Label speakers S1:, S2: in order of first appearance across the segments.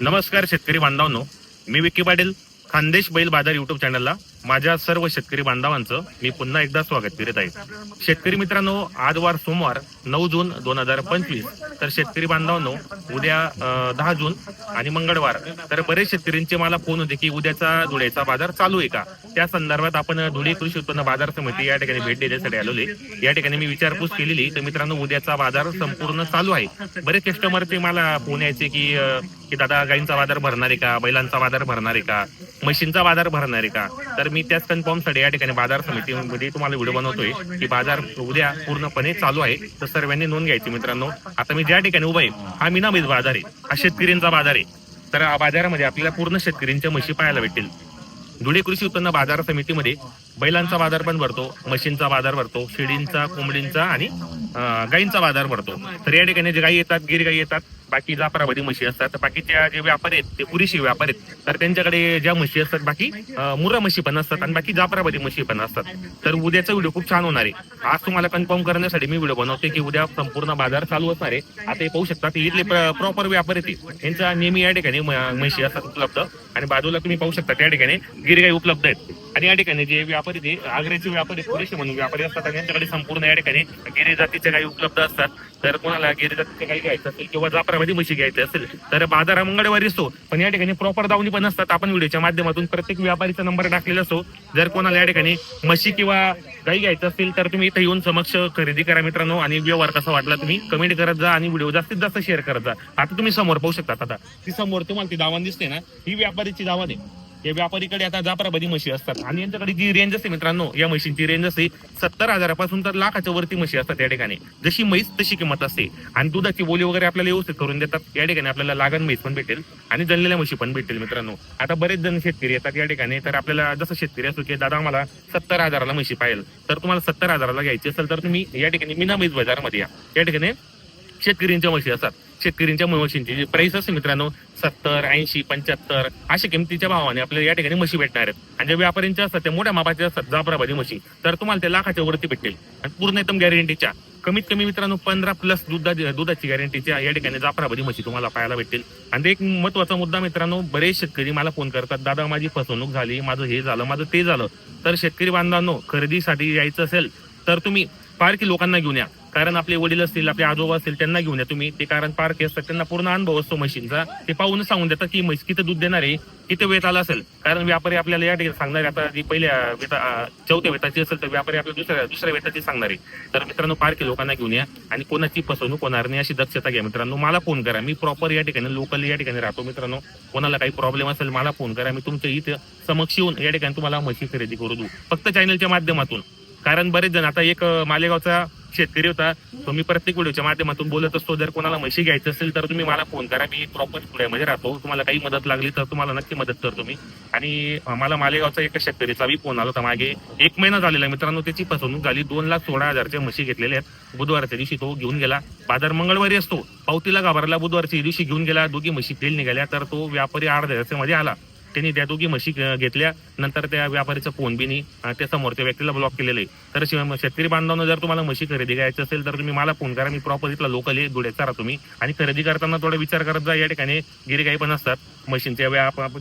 S1: नमस्कार शेतकरी बांधवांनो. मी विक्की पाटील खानदेश बैल बाजार युट्यूब चॅनलला माझ्या सर्व शेतकरी बांधवांचं मी पुन्हा एकदा स्वागत करीत आहे. शेतकरी मित्रांनो आज वार सोमवार नऊ जून दोन हजार पंचवीस. तर शेतकरी बांधवांनो उद्या दहा जून आणि मंगळवार. तर बरेच शेतकऱ्यांचे मला फोन होते की उद्याचा धुळ्याचा बाजार चालू आहे का? त्या संदर्भात आपण धुळे कृषी उत्पन्न बाजार समिती या ठिकाणी भेट देण्यासाठी आलेले या ठिकाणी मी विचारपूस केलेली तर मित्रांनो उद्याचा बाजार संपूर्ण चालू आहे. बरेच कस्टमर ते मला फोन यायचे की की दादा गाईंचा बाजार भरणार आहे का? बैलांचा बाजार भरणार आहे का? म्हशींचा बाजार भरणार आहे का? तर मी त्याच कन्फर्मसाठी या ठिकाणी बाजार समितीमध्ये तुम्हाला व्हिडिओ बनवतोय की बाजार उद्या पूर्णपणे चालू आहे. तर सर्वांनी नोंद घ्यायची मित्रांनो. आता मी ज्या ठिकाणी उभा आहे हा मीनाबीज बाजार आहे. हा शेतकऱ्यांचा बाजार आहे. तर बाजारामध्ये आपल्याला पूर्ण शेतकऱ्यांच्या म्हशी पाहायला भेटतील. धुळे कृषी उत्पन्न बाजार समितीमध्ये बैलांचा बाजार पण भरतो म्हशींचा बाजार भरतो शेळींचा कोंबडींचा आणि गायींचा बाजार भरतो. तर या ठिकाणी जे गायी येतात गिर गायी येतात बाकी जाफराबादी म्हशी असतात. तर बाकीच्या जे व्यापारी आहेत ते पुरेशी व्यापारी आहेत. तर त्यांच्याकडे ज्या म्हशी असतात बाकी मुरा मुर्रा म्हशी पण असतात आणि बाकी जाफराबादी म्हशी पण असतात. तर उद्याचा व्हिडिओ खूप छान होणार आहे. आज तुम्हाला कन्फर्म करण्यासाठी मी व्हिडिओ बनवते की उद्या संपूर्ण बाजार चालू असणार आहे. आता हे पाहू शकता की इथले प्रॉपर व्यापारी ते. यांचा नेहमी या ठिकाणी म्हशी असतात उपलब्ध. आणि बाजूला तुम्ही पाहू शकता त्या ठिकाणी गिरगाई उपलब्ध आहेत. आणि या ठिकाणी जे व्यापारी ते आग्र्याचे व्यापारी पुरेसे म्हणून व्यापारी असतात आणि त्यांच्याकडे संपूर्ण या ठिकाणी गिरी जातीच्या गाई उपलब्ध असतात. तर कोणाला गिरी जातीच्या घ्यायचं असेल किंवा जापरामध्ये म्हशी घ्यायची असेल तर बाजार मंगळवारी असतो पण या ठिकाणी प्रॉपर दावणी पण असतात. आपण व्हिडिओच्या माध्यमातून प्रत्येक व्यापारीचा नंबर टाकलेला असतो जर कोणाला या ठिकाणी म्हशी किंवा गाई घ्यायचं असेल तर तुम्ही इथे येऊन समक्ष खरेदी करा मित्रांनो. आणि व्यवहार कसा वाटला तुम्ही कमेंट करत जा आणि व्हिडिओ जास्तीत जास्त शेअर करत जा. आता तुम्ही समोर पाहू शकता आता. ती समोर तुम्हाला ती दावण दिसते ना ही व्यापारीची दावण आहे. या व्यापारीकडे आता जाफराबादी म्हशी असतात. आणि यांच्याकडे जी रेंज असते मित्रांनो या म्हशींची रेंज असते सत्तर हजारापासून तर लाखाच्या वरती म्हशी असतात या ठिकाणी. जशी म्हैस तशी किंमत असते. आणि दुधाची बोली वगैरे आपल्याला व्यवस्थित करून देतात. या ठिकाणी आपल्याला लागण म्हैस पण भेटेल आणि जणलेल्या म्हशी पण भेटेल मित्रांनो. आता बरेच जण शेतकरी येतात या ठिकाणी. तर आपल्याला जसं शेतकरी असतो की दादा आम्हाला सत्तर हजाराला म्हशी पाहिजे तर तुम्हाला सत्तर हजाराला घ्यायची असेल तर तुम्ही या ठिकाणी मीना म्हैस बाजारमध्ये या. या ठिकाणी शेतकऱ्यांच्या म्हशी असतात. शेतकऱ्यांच्या म्हशींची जी प्राईस असते मित्रांनो सत्तर ऐंशी पंच्याहत्तर अशा किमतीच्या भावाने आपल्याला या ठिकाणी म्हशी भेटणार आहेत. आणि ज्या व्यापाऱ्यांच्या असतात त्या मोठ्या मापाच्या असतात जाफराबादी म्हशी. तर तुम्हाला त्या लाखाच्या वरती भेटेल आणि पूर्ण एकदम गॅरंटीच्या कमीत कमी मित्रांनो पंधरा प्लस दुधा दुधाची गॅरंटीच्या या ठिकाणी जाफराबादी म्हशी तुम्हाला पाहायला भेटेल आणि एक महत्त्वाचा मुद्दा मित्रांनो बरेच शेतकरी मला फोन करतात दादा माझी फसवणूक झाली माझं हे झालं माझं ते झालं. तर शेतकरी बांधवांनो खरेदीसाठी यायचं असेल तर तुम्ही पारखी लोकांना घेऊन या. कारण आपले वडील असतील आपले आजोबा असतील त्यांना घेऊन या तुम्ही. ते कारण पारखी असतात त्यांना पूर्ण अनुभव असतो म्हशींचा. ते पाहून सांगून देतात की म्हैस किती दूध देणार आहे? किती वेत आला असेल? कारण व्यापारी आपल्याला या ठिकाणी सांगणार आता जी पहिल्या वेता चौथ्या वेताची असेल तर व्यापारी आपल्याला दुसऱ्या दुसऱ्या वेताची सांगणार आहे. तर मित्रांनो पारखी लोकांना घेऊन या. आणि कोणाची फसवणूक होणार नाही अशी दक्षता घ्या मित्रांनो. मला फोन करा. मी प्रॉपर या ठिकाणी लोकल या ठिकाणी राहतो मित्रांनो. कोणाला काही प्रॉब्लेम असेल मला फोन करा. मी तुमच्या इथे समक्ष येऊन या ठिकाणी तुम्हाला म्हशी खरेदी करू देऊ. फक्त चॅनलच्या माध्यमातून. कारण बरेच जण आता एक मालेगावचा शेतकरी होता तो मी प्रत्येक व्हिडिओच्या माध्यमातून बोलत असतो. जर कोणाला म्हशी घ्यायचं असेल तर तुम्ही मला फोन करा. मी प्रॉपर पुण्यामध्ये राहतो. तुम्हाला काही मदत लागली तर तुम्हाला नक्की मदत करतो मी. आणि मला मालेगावचा एक शेतकरीचा बी फोन आला होता मागे. एक महिना झालेला मित्रांनो त्याची फसवणूक झाली. दोन लाख सोळा हजारच्या म्हशी घेतलेल्या आहेत. बुधवारच्या दिवशी तो घेऊन गेला. बाजार मंगळवारी असतो. पावतीला घाबरला. बुधवारच्या दिवशी घेऊन गेला. दोघी म्हशी तेल निघाल्या. तर तो व्यापारी अर्ध्या मध्ये आला. त्यांनी त्या दोघी म्हशी घेतल्या. नंतर त्या व्यापारीचा फोन बी नाही. त्या समोरच्या व्यक्तीला ब्लॉक केलेलं आहे. तर शिवाय शेतकरी बांधवांना जर तुम्हाला म्हशी खरेदी करायची असेल तर तुम्ही मला फोन करा. मी प्रॉपर इथला लोकल आहे धुळ्याचा राहा तुम्ही. आणि खरेदी करताना थोडा विचार करत जा. या ठिकाणी गिरेगाई पण असतात. मशीनच्या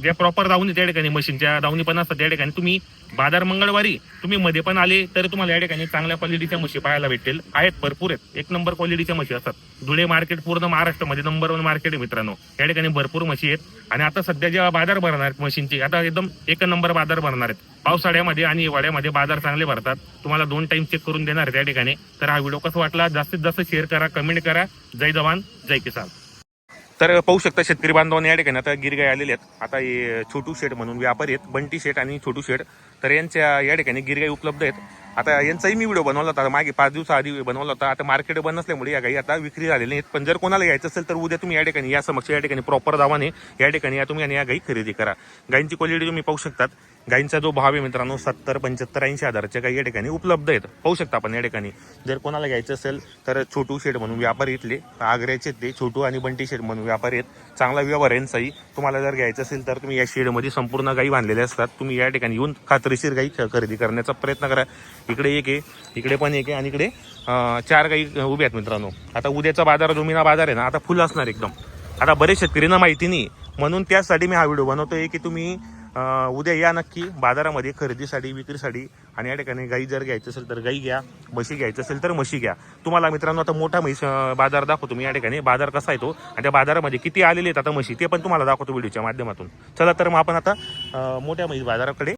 S1: ज्या प्रॉपर दावणी त्या ठिकाणी मशीनच्या दावणी पण असतात. त्या ठिकाणी तुम्ही बाजार मंगळवारी तुम्ही मध्ये पण आले तर तुम्हाला या ठिकाणी चांगल्या क्वालिटीच्या म्हशी पाहायला भेटेल आहेत भरपूर आहेत. एक नंबर क्वालिटीच्या म्हशी असतात. धुळे मार्केट पूर्ण महाराष्ट्रामध्ये नंबर वन मार्केट आहे मित्रांनो. या ठिकाणी भरपूर म्हशी आहेत. आणि आता सध्या जेव्हा बाजार भरणार मशीनची. आता एकदम एक नंबर बाजार भरणार आहेत. पावसाळ्यामध्ये आणि हिवाळ्यामध्ये बाजार चांगले भरतात. तुम्हाला दोन टाइम चेक करून देणार आहे त्या ठिकाणी. तर हा व्हिडिओ कसा वाटला? जास्तीत जास्त शेअर करा कमेंट करा. जय जवान जय किसान. तर पाहू शकता शेतकरी बांधवांनी या ठिकाणी आता गिरगाई आलेले आहेत. आता हे छोटू शेठ म्हणून व्यापारी आहेत. बंटी शेठ आणि छोटू शेठ. तर यांच्या या ठिकाणी गिरगाई उपलब्ध आहेत. आता यांचाही मी व्हिडिओ बनवला होता. मागे पाच दिवसाआधी बनवला होता. आता मार्केट बंद नसल्यामुळे या गाई आता विक्री झालेली नाहीत. पण जर कोणाला यायचं असेल तर उद्या तुम्ही या ठिकाणी या समक्ष या ठिकाणी प्रॉपर दावाने या ठिकाणी या तुम्ही आणि या गाई खरेदी करा. गाईंची क्वालिटी तुम्ही पाहू शकतात. गाईंचा जो भाव आहे मित्रांनो सत्तर पंच्याहत्तर ऐंशी हजाराच्या गाई या ठिकाणी उपलब्ध आहेत. पाहू शकता आपण या ठिकाणी. जर कोणाला घ्यायचं असेल तर छोटू शेड म्हणून व्यापारी इथले आग्र्याचे ते छोटू आणि बंटी शेड म्हणून व्यापारी आहेत. चांगला व्यवहार आहे तुम्हाला जर घ्यायचं असेल तर तुम्ही या शेडमध्ये संपूर्ण गाई बांधलेल्या असतात. तुम्ही या ठिकाणी येऊन खात्रीशीर गाई खरेदी करण्याचा प्रयत्न करा. इकडे एक आहे इकडे पण एक आहे आणि इकडे चार गाई उभ्या आहेत मित्रांनो. आता उद्याचा बाजार जुमिना बाजार आहे ना आता फुल असणार एकदम. आता बरेच शेतकऱ्यांना माहिती नाही. म्हणून त्यासाठी मी हा व्हिडिओ बनवतो आहे की तुम्ही उद्या या नक्की बाजारामध्ये खरेदीसाठी विक्रीसाठी आणि या ठिकाणी गाई जर घ्यायचं असेल तर गाई घ्या म्हशी घ्यायचं असेल तर म्हशी घ्या. तुम्हाला मित्रांनो आता मोठा म्हैस बाजार दाखवतो मी या ठिकाणी. बाजार कसा येतो आणि त्या बाजारामध्ये किती आलेले आहेत आता म्हशी ते पण तुम्हाला दाखवतो व्हिडिओच्या माध्यमातून. चला तर मग आपण आता मोठ्या म्हैस बाजाराकडे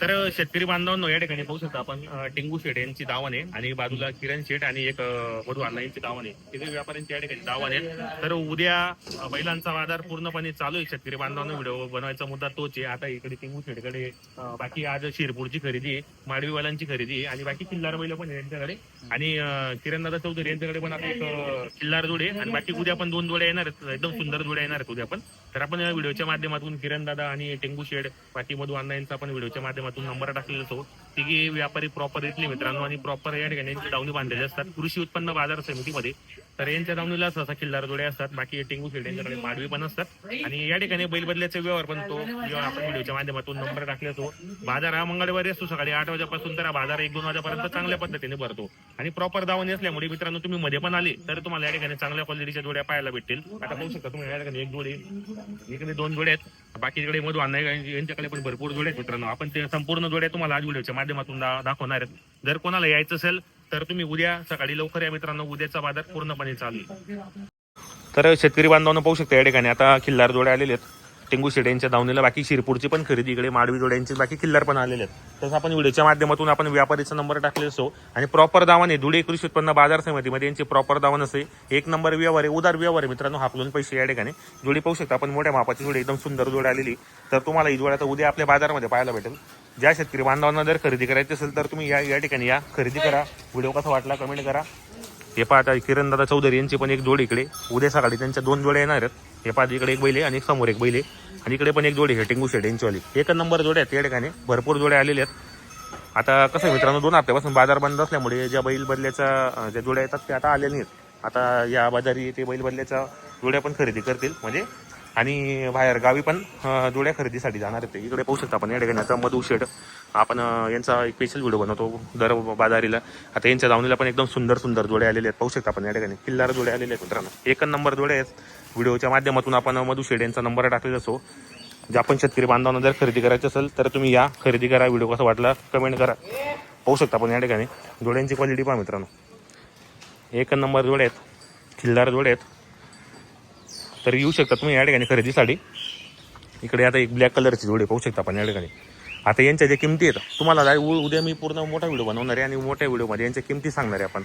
S1: तर शेतकरी बांधवांनो या ठिकाणी पाहू शकता आपण टिंगू शेट यांची दावण आहे आणि बाजूला किरण शेट आणि एक वधू मधु अण्णा यांची दावण आहे. तिथे व्यापाऱ्यांची या ठिकाणी दावण आहे. तर उद्या बैलांचा बाजार पूर्णपणे चालू आहे. शेतकरी बांधवांना व्हिडिओ बनवायचा मुद्दा तोच आहे. आता इकडे टिंगू शेटकडे बाकी आज शिरपूरची खरेदी आहे माडवीवाल्यांची खरेदी आहे आणि बाकी किल्लार बैल पण यांच्याकडे. आणि किरण किरणदादा चौधरी यांच्याकडे पण आता एक किल्लार जोडे आणि बाकी उद्या पण दोन जोड्या येणार आहेत. एकदम सुंदर जोड्या येणार आहेत उद्या पण. तर आपण या व्हिडिओच्या माध्यमातून किरण दादा आणि टेंगू शेड बाकी मधु अण्णा यांचा आपण व्हिडिओच्या माध्यमातून नंबर टाकलेला असतो. तिघे व्यापारी प्रॉपर इथले मित्रांनो आणि प्रॉपर या ठिकाणी दावणी बांधलेली असतात कृषी उत्पन्न बाजार समितीमध्ये तर यांच्या दावणीला सहसा किल्लार जोडे असतात बाकी टेंगू शेड यांच्याकडे माडवी पण असतात. आणि या ठिकाणी बैल बदल्याचा व्यवहार पण तो आपण व्हिडिओच्या माध्यमातून नंबर टाकले तो बाजार हा मंगळवारी असतो सकाळी आठ वाजेपासून तर हा बाजार एक दोन वाजेपर्यंत चांगल्या पद्धतीने भरतो. आणि प्रॉपर दावणी असल्यामुळे मित्रांनो तुम्ही मध्ये पण आले तर तुम्हाला या ठिकाणी चांगल्या क्वालिटीच्या जोड्या पाहायला भेटतील. आता बघू शकता तुम्ही या ठिकाणी एक जोडी इकडे दोन जोड्या आहेत. बाकी इकडे मधु अण्णा यांच्याकडे पण भरपूर जोड्या आहेत मित्रांनो. आपण ते संपूर्ण जोड्या तुम्हाला आज व्हिडिओच्या माध्यमातून दाखवणार आहेत. जर कोणाला यायचं असेल तर तुम्ही उद्या सकाळी लवकर या मित्रांनो. उद्याचा बाजार पूर्णपणे चालू. तर शेतकरी बांधवांना पाहू शकता या ठिकाणी आता खिल्लार जोड्या आलेले आहेत. टेंगू शेड यांच्या दावणीला बाकी शिरपूरची पण खरेदी इकडे माडवी जोड्यांची बाकी किल्लार पण आलेले आहेत. तसं आपण व्हिडिओच्या माध्यमातून आपण व्यापारीचा नंबर टाकले असो आणि प्रॉपर दावाने धुळे कृषी उत्पन्न बाजार समितीमध्ये यांची प्रॉपर दावण असे एक नंबर व्यवहार आहे उदार व्यवहार आहे. मित्रांनो हापलून पैसे या ठिकाणी. जोडी पाहू शकता आपण. मोठ्या मापाची जोडी एकदम सुंदर जोडी आलेली. तर तुम्हाला ही जोड्या आता उद्या आपल्या बाजारामध्ये पाहायला भेटेल. ज्या शेतकरी बांधवांना जर खरेदी करायची असेल तर तुम्ही या या ठिकाणी या. खरेदी करा. व्हिडिओ कसा वाटला कमेंट करा. हे पहा आता किरणदादा चौधरी यांची पण एक जोडी इकडे. उद्या सकाळी त्यांच्या दोन जोड्या येणार आहेत. हे पहा इकडे एक बैल आहे आणि एक समोर एक बैल आहे. आणि इकडे पण एक जोडी आहे टेंगू शेड यांचीवाली एक नंबर जोड्या आहेत या ठिकाणी. भरपूर जोड्या आलेल्या आहेत. आता कसं आहे मित्रांनो दोन हप्त्यापासून बाजार बंद असल्यामुळे ज्या बैल बदल्याच्या ज्या जोड्या येतात त्या आता आलेल्या नाहीत. आता या बाजारी ते बैल बदल्याच्या जोड्या पण खरेदी करतील. म्हणजे आणि बाहेर गावी पण अं, जोड्या खरेदीसाठी जाणार आहेत ते. इकडे पाहू शकता आपण या ठिकाणी आता मधू शेड आपण यांचा एक स्पेशल व्हिडिओ बनवतो दर बाजारीला. आता यांच्या दावणीला पण एकदम सुंदर सुंदर जोड्या आलेले आहेत. पाहू शकता आपण या ठिकाणी किल्लार जोड्या आलेले आहेत मित्रांनो. एक नंबर जोड्या आहेत. व्हिडिओच्या माध्यमातून आपण मधू शेड यांचा नंबर टाकलेला असो. जे आपण शेतकरी बांधवांना जर खरेदी करायची असेल तर तुम्ही या खरेदी करा. व्हिडिओ कसा वाटला कमेंट करा. पाहू शकता आपण या ठिकाणी जोड्यांची क्वालिटी पहा मित्रांनो. एक नंबर जोड्या आहेत. खिल्लार जोड्या आहेत. तर येऊ शकता तुम्ही या ठिकाणी खरेदीसाठी. इकडे आता एक ब्लॅक कलरची जोडी पाहू शकता आपण या ठिकाणी. आता यांच्या ज्या किमती आहेत तुम्हाला जा- उद्या मी पूर्ण मोठा व्हिडिओ बनवणार आहे आणि मोठ्या व्हिडिओमध्ये यांच्या किमती सांगणार आहे आपण.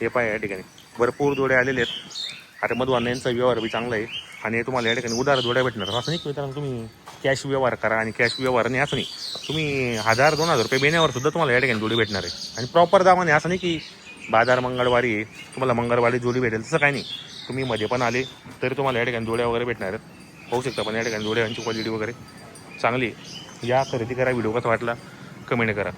S1: हे पाय या ठिकाणी. भरपूर जोडे आलेले आहेत. आता मधू यांचा व्यवहार बी चांगला आहे. आणि तुम्हाला या ठिकाणी उदार जोड्या भेटणार. असं नाही मित्रांनो तुम्ही कॅश व्यवहार करा आणि कॅश व्यवहार नाही असं नाही. तुम्ही हजार दोन हजार रुपये बेण्यावर सुद्धा तुम्हाला या ठिकाणी जोडी भेटणार आहे. आणि प्रॉपर दामाने असं नाही की बाजार मंगळवारी आहे. तुम्हाला मंगळवारी जोडी भेटेल तसं काही नाही. तुम्ही मध्ये पण आले तरी तुम्हाला या ठिकाणी जोड्या वगैरे भेटणार आहेत. पाहू शकता पण या ठिकाणी जोड्यांची क्वालिटी वगैरे. चांगली. या खरेदी करा व्हिडिओ कसा वाटला कमेंट करा.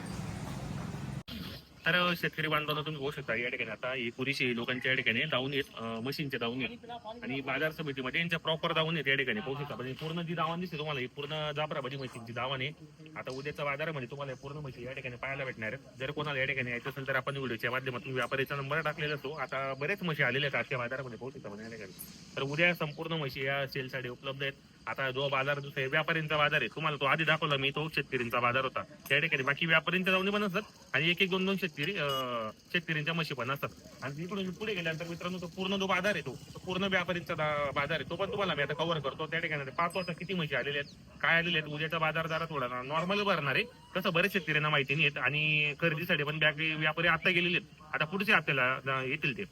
S1: तर शेतकरी बांधवांना तुम्ही होऊ शकता या ठिकाणी आता ही पुरीशी लोकांच्या या ठिकाणी दावून येत मशीनच्या दावून येत. आणि बाजार समितीमध्ये यांच्या प्रॉपर दावून येत या ठिकाणी. पाहू शकता म्हणजे पूर्ण जी दावण दिसते तुम्हाला ही पूर्ण जाफराबादी मशीनची दावण आता आता बाजार म्हणजे तुम्हाला पूर्ण मशीन या ठिकाणी पाहायला भेटणार आहेत. जर कोणाला या ठिकाणी यायचं असेल तर आपण व्हिडिओच्या माध्यमातून व्यापारीचा नंबर टाकलेला असतो. आता बरेच म्हशी आलेल्या आहेत आजच्या बाजारामध्ये पाहू शकता म्हणजे या ठिकाणी. तर उद्या संपूर्ण म्हशी या सेलसाठी उपलब्ध आहेत. आता जो बाजार जो आहे व्यापाऱ्यांचा बाजार आहे तुम्हाला तो आधी दाखवला मी तो शेतकऱ्यांचा बाजार होता. त्या ठिकाणी बाकी व्यापाऱ्यांच्या जाऊन पण असतात आणि एक एक दोन दोन शेतकरी शेतकऱ्यांच्या म्हशी पण असतात. आणि तिकडून पुढे गेल्यानंतर मित्रांनो तो पूर्ण जो बाजार आहे तो पूर्ण व्यापाऱ्यांचा बाजार आहे तो पण तुम्हाला मी आता कव्हर करतो. त्या ठिकाणी पाच वाजता किती म्हशी आलेल्या आहेत काय आलेले आहेत उद्याचा बाजार जरा थोडा नॉर्मल भरणार आहे. तसं बरेच शेतकऱ्यांना माहिती नाही येत आणि खरेदीसाठी पण बॅग व्यापारी आता गेलेले आहेत. आता पुढचे आपल्याला येतील ते.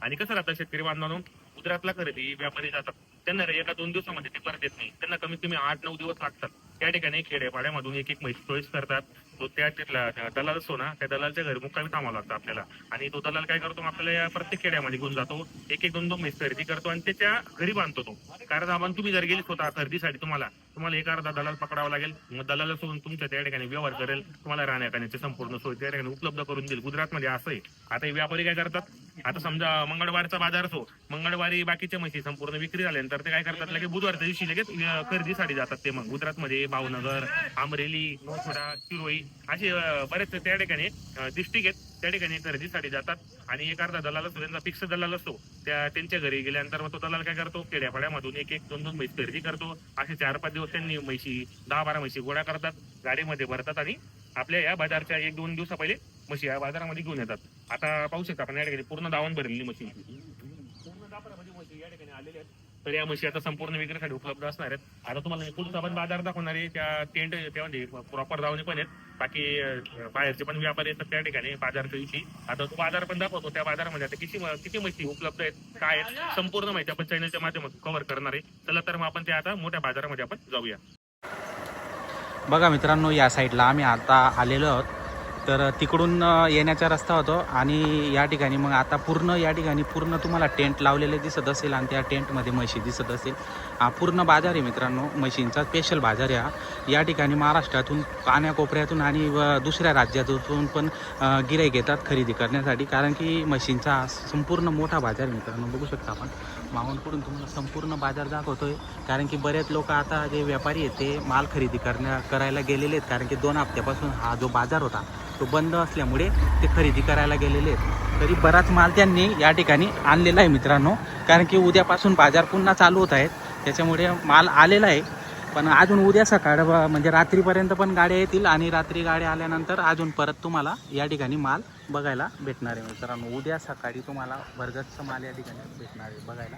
S1: आणि कसं राहतं शेतकरी बांधवांनो? गुजरातला खरेदी व्यापारी जातात. त्यांना रे एका दोन दिवसामध्ये ते परत येत नाही. त्यांना कमीत कमी आठ नऊ दिवस लागतात. त्या ठिकाणी खेडेपाड्यामधून एक एक म्हैस चोईस करतात. तो त्या तिथला दलाल असतो हो ना त्या दलालच्या घरी मुक्कामी थांबावं लागतं आपल्याला. आणि तो दलाल काय करतो आपल्याला या प्रत्येक खेड्यामध्ये घेऊन जातो. एक एक दोन दोन म्हैस खरेदी करतो आणि त्याच्या घरी बांधतो तो. कारण आपण तुम्ही जर गेले स्वतः खरेदीसाठी तुम्हाला तुम्हाला एक अर्धा दलाल पकडावा लागेल. मग दलाल सोडून तुमच्या त्या ठिकाणी व्यवहार करेल. तुम्हाला राहण्या संपूर्ण सोय त्या ठिकाणी उपलब्ध करून देईल. गुजरातमध्ये असं आहे. आता हे व्यापारी काय करतात? आता समजा मंगळवारचा बाजार असो मंगळवारी बाकीच्या म्हशी संपूर्ण विक्री झाल्यानंतर ते काय करतात लगेच बुधवारच्या दिवशी लगेच खरेदीसाठी जातात ते मग. गुजरातमध्ये भावनगर आमरेली नोथोडा शिरोई असे बरेच त्या ठिकाणी डिस्ट्रिक्ट आहेत. त्या ठिकाणी खरेदीसाठी जातात. आणि एक अर्धा दलाल असतो त्यांचा फिक्स दलाल असतो. त्या त्यांच्या घरी गेल्यानंतर मग तो दलाल काय करतो खेड्यापाड्यामधून एक एक दोन दोन म्हैस खरेदी करतो. असे चार पाच दिवस त्यांनी म्हशी दहा बारा म्हशी गोळा करतात. गाडीमध्ये भरतात आणि आपल्या या बाजारच्या एक दोन दिवसा पहिले म्हशी या बाजारामध्ये घेऊन येतात. आता पाहू शकता आपण या ठिकाणी पूर्ण दावण भरलेली म्हशी पूर्ण दापरामध्ये म्हशी या ठिकाणी आलेल्या आहेत. तर या म्हशी आता संपूर्ण विक्रीसाठी उपलब्ध असणार आहेत. आता तुम्हाला पुढचा पण बाजार दाखवणार आहे. त्या टेंट त्यामध्ये प्रॉपर दावणी पण आहेत. बाकी बाहेरचे पण व्यापारी येतात त्या ठिकाणी बाजारच्या दिवशी आता तो बाजार पण दाखवतो त्या बाजारामध्ये. आता किती किती म्हशी उपलब्ध आहेत काय आहेत संपूर्ण माहिती आपण चॅनलच्या माध्यमातून कव्हर करणार आहे. चला तर मग आपण त्या आता मोठ्या बाजारामध्ये आपण जाऊया.
S2: बघा मित्रांनो या साईडला आम्ही आता आलेलो आहोत. तर तिकडून येण्याचा रस्ता होतो आणि या ठिकाणी मग आता पूर्ण या ठिकाणी पूर्ण तुम्हाला टेंट लावलेले दिसत असेल आणि त्या टेंटमध्ये म्हशी दिसत असेल. हा पूर्ण बाजार आहे मित्रांनो म्हशींचा स्पेशल बाजार आहे हा. या ठिकाणी महाराष्ट्रातून कान्याकोपऱ्यातून आणि व दुसऱ्या राज्यातून पण गिराई घेतात खरेदी करण्यासाठी. कारण की म्हशींचा संपूर्ण मोठा बाजार आहे मित्रांनो बघू शकता आपण. मावनकडून तुम्हाला संपूर्ण बाजार दाखवतोय. कारण की बरेच लोक आता जे व्यापारी आहेत ते माल खरेदी करण्या करायला गेलेले आहेत. कारण की दोन हप्त्यापासून हा जो बाजार होता तो बंद असल्यामुळे ते खरेदी करायला गेलेले आहेत. तरी बराच माल त्यांनी या ठिकाणी आणलेला आहे मित्रांनो. कारण की उद्यापासून बाजार पुन्हा चालू होत आहेत. त्याच्यामुळे माल आलेला आहे. पण अजून उद्या सकाळ ब- म्हणजे रात्रीपर्यंत पण गाड्या येतील आणि रात्री गाड्या आल्यानंतर अजून परत तुम्हाला या ठिकाणी माल बघायला भेटणार आहे मित्रांनो. उद्या सकाळी तुम्हाला भरगतचं माल या ठिकाणी भेटणार आहे बघायला.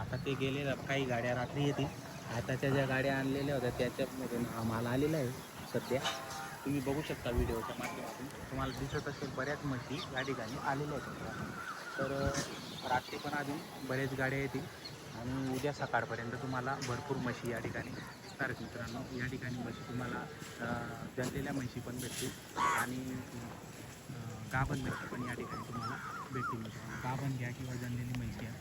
S2: आता ते गेले काही गाड्या रात्री येतील. आताच्या ज्या गाड्या आणलेल्या होत्या त्याच्यामधून हा माल आलेला आहे सध्या. तुम्ही बघू शकता व्हिडिओच्या माध्यमातून. तुम्हाला दिसत असेल बऱ्याच म्हशी या ठिकाणी आलेल्या आहेत तर रात्री पण अजून बरेच गाड्या येतील आणि उद्या सकाळपर्यंत तुम्हाला भरपूर म्हशी या ठिकाणी दिसणार आहेत मित्रांनो. या ठिकाणी म्हशी तुम्हाला अं, जनलेल्या म्हशी पण भेटतील आणि गाभण म्हशी पण या ठिकाणी तुम्हाला भेटतील मित्रांनो. गाभण घ्या किंवा जनलेली म्हशी घ्या.